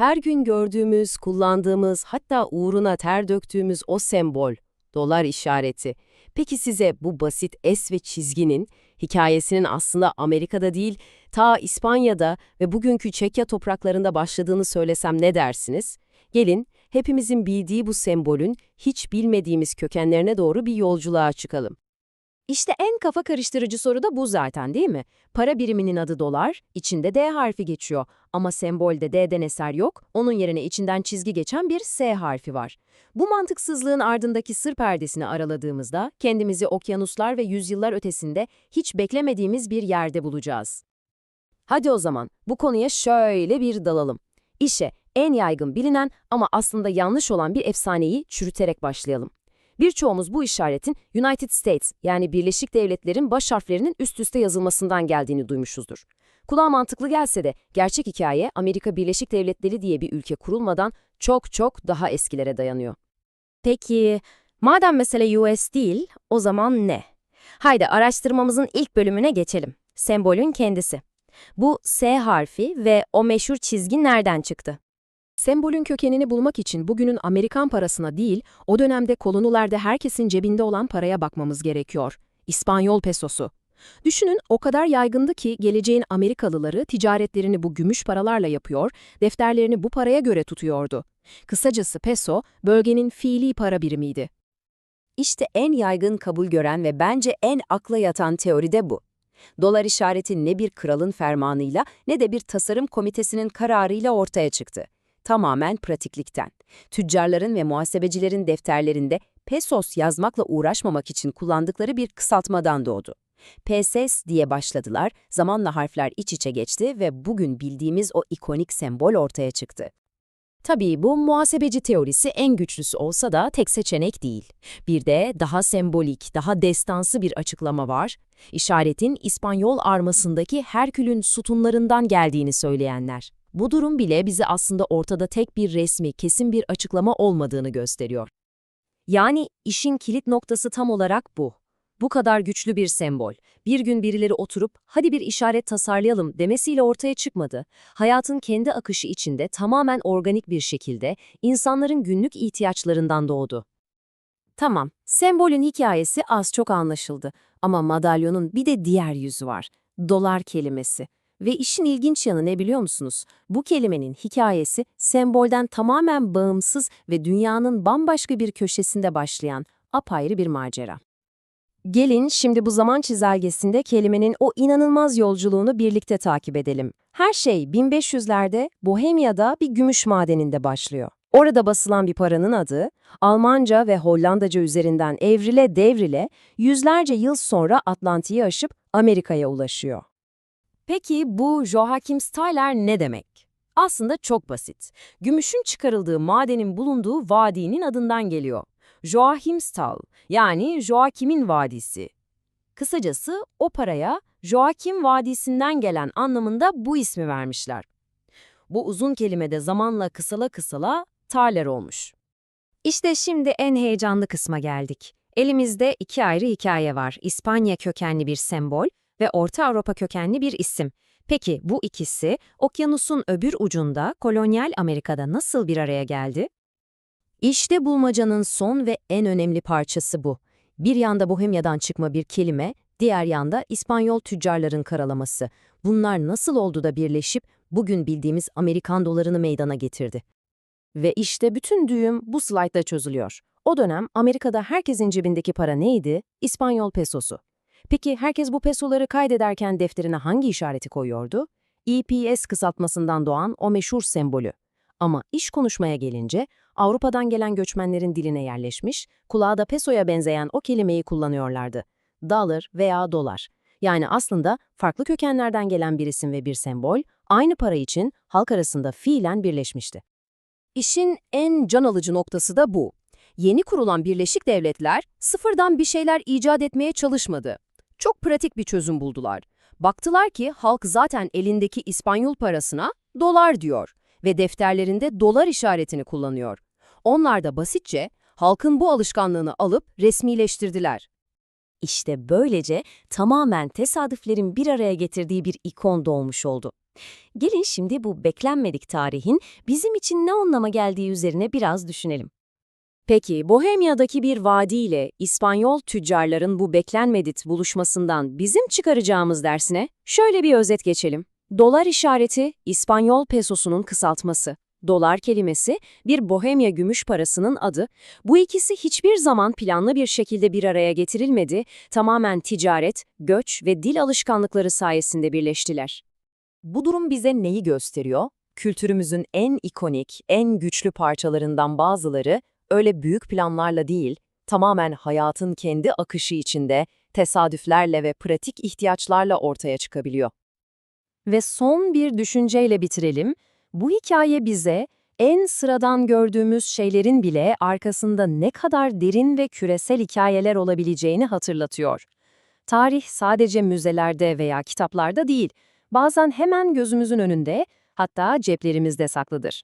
Her gün gördüğümüz, kullandığımız, hatta uğruna ter döktüğümüz o sembol, dolar işareti. Peki size bu basit es ve çizginin hikayesinin aslında Amerika'da değil, ta İspanya'da ve bugünkü Çekya topraklarında başladığını söylesem ne dersiniz? Gelin, hepimizin bildiği bu sembolün hiç bilmediğimiz kökenlerine doğru bir yolculuğa çıkalım. İşte en kafa karıştırıcı soru da bu zaten değil mi? Para biriminin adı dolar, içinde D harfi geçiyor. Ama sembolde D'den eser yok, onun yerine içinden çizgi geçen bir S harfi var. Bu mantıksızlığın ardındaki sır perdesini araladığımızda kendimizi okyanuslar ve yüzyıllar ötesinde hiç beklemediğimiz bir yerde bulacağız. Hadi o zaman bu konuya şöyle bir dalalım. İşe en yaygın bilinen ama aslında yanlış olan bir efsaneyi çürüterek başlayalım. Birçoğumuz bu işaretin United States yani Birleşik Devletler'in baş harflerinin üst üste yazılmasından geldiğini duymuşuzdur. Kulağa mantıklı gelse de gerçek hikaye Amerika Birleşik Devletleri diye bir ülke kurulmadan çok çok daha eskilere dayanıyor. Peki, madem mesele US değil, o zaman ne? Haydi araştırmamızın ilk bölümüne geçelim. Sembolün kendisi. Bu S harfi ve o meşhur çizgi nereden çıktı? Sembolün kökenini bulmak için bugünün Amerikan parasına değil, o dönemde kolonilerde herkesin cebinde olan paraya bakmamız gerekiyor. İspanyol pesosu. Düşünün o kadar yaygındı ki geleceğin Amerikalıları ticaretlerini bu gümüş paralarla yapıyor, defterlerini bu paraya göre tutuyordu. Kısacası peso, bölgenin fiili para birimiydi. İşte en yaygın kabul gören ve bence en akla yatan teori de bu. Dolar işareti ne bir kralın fermanıyla ne de bir tasarım komitesinin kararıyla ortaya çıktı. Tamamen pratiklikten. Tüccarların ve muhasebecilerin defterlerinde pesos yazmakla uğraşmamak için kullandıkları bir kısaltmadan doğdu. PSS diye başladılar, zamanla harfler iç içe geçti ve bugün bildiğimiz o ikonik sembol ortaya çıktı. Tabii bu muhasebeci teorisi en güçlüsü olsa da tek seçenek değil. Bir de daha sembolik, daha destansı bir açıklama var. İşaretin İspanyol armasındaki Herkül'ün sütunlarından geldiğini söyleyenler. Bu durum bile bize aslında ortada tek bir resmi, kesin bir açıklama olmadığını gösteriyor. Yani işin kilit noktası tam olarak bu. Bu kadar güçlü bir sembol, bir gün birileri oturup hadi bir işaret tasarlayalım demesiyle ortaya çıkmadı. Hayatın kendi akışı içinde tamamen organik bir şekilde insanların günlük ihtiyaçlarından doğdu. Tamam, sembolün hikayesi az çok anlaşıldı ama madalyonun bir de diğer yüzü var. Dolar kelimesi. Ve işin ilginç yanı ne biliyor musunuz? Bu kelimenin hikayesi sembolden tamamen bağımsız ve dünyanın bambaşka bir köşesinde başlayan apayrı bir macera. Gelin şimdi bu zaman çizelgesinde kelimenin o inanılmaz yolculuğunu birlikte takip edelim. Her şey 1500'lerde Bohemia'da bir gümüş madeninde başlıyor. Orada basılan bir paranın adı, Almanca ve Hollandaca üzerinden evrile devrile yüzlerce yıl sonra Atlantik'i aşıp Amerika'ya ulaşıyor. Peki bu Joachim Steyler ne demek? Aslında çok basit. Gümüşün çıkarıldığı madenin bulunduğu vadinin adından geliyor. Joachimsthal yani Joachim'in Vadisi. Kısacası o paraya Joachim Vadisi'nden gelen anlamında bu ismi vermişler. Bu uzun kelime de zamanla kısala kısala Thaler olmuş. İşte şimdi en heyecanlı kısma geldik. Elimizde iki ayrı hikaye var. İspanya kökenli bir sembol ve Orta Avrupa kökenli bir isim. Peki bu ikisi okyanusun öbür ucunda kolonyal Amerika'da nasıl bir araya geldi? İşte bulmacanın son ve en önemli parçası bu. Bir yanda Bohemya'dan çıkma bir kelime, diğer yanda İspanyol tüccarların karalaması. Bunlar nasıl oldu da birleşip bugün bildiğimiz Amerikan dolarını meydana getirdi? Ve işte bütün düğüm bu slaytta çözülüyor. O dönem Amerika'da herkesin cebindeki para neydi? İspanyol pesosu. Peki herkes bu pesoları kaydederken defterine hangi işareti koyuyordu? EPS kısaltmasından doğan o meşhur sembolü. Ama iş konuşmaya gelince Avrupa'dan gelen göçmenlerin diline yerleşmiş, kulağa da pesoya benzeyen o kelimeyi kullanıyorlardı. Dollar veya dolar. Yani aslında farklı kökenlerden gelen bir isim ve bir sembol, aynı para için halk arasında fiilen birleşmişti. İşin en can alıcı noktası da bu. Yeni kurulan Birleşik Devletler sıfırdan bir şeyler icat etmeye çalışmadı. Çok pratik bir çözüm buldular. Baktılar ki halk zaten elindeki İspanyol parasına dolar diyor ve defterlerinde dolar işaretini kullanıyor. Onlar da basitçe halkın bu alışkanlığını alıp resmileştirdiler. İşte böylece tamamen tesadüflerin bir araya getirdiği bir ikon doğmuş oldu. Gelin şimdi bu beklenmedik tarihin bizim için ne anlama geldiği üzerine biraz düşünelim. Peki, Bohemia'daki bir vadiyle İspanyol tüccarların bu beklenmedik buluşmasından bizim çıkaracağımız dersine şöyle bir özet geçelim. Dolar işareti, İspanyol pesosunun kısaltması. Dolar kelimesi, bir Bohemia gümüş parasının adı. Bu ikisi hiçbir zaman planlı bir şekilde bir araya getirilmedi, tamamen ticaret, göç ve dil alışkanlıkları sayesinde birleştiler. Bu durum bize neyi gösteriyor? Kültürümüzün en ikonik, en güçlü parçalarından bazıları öyle büyük planlarla değil, tamamen hayatın kendi akışı içinde tesadüflerle ve pratik ihtiyaçlarla ortaya çıkabiliyor. Ve son bir düşünceyle bitirelim. Bu hikaye bize en sıradan gördüğümüz şeylerin bile arkasında ne kadar derin ve küresel hikayeler olabileceğini hatırlatıyor. Tarih sadece müzelerde veya kitaplarda değil, bazen hemen gözümüzün önünde, hatta ceplerimizde saklıdır.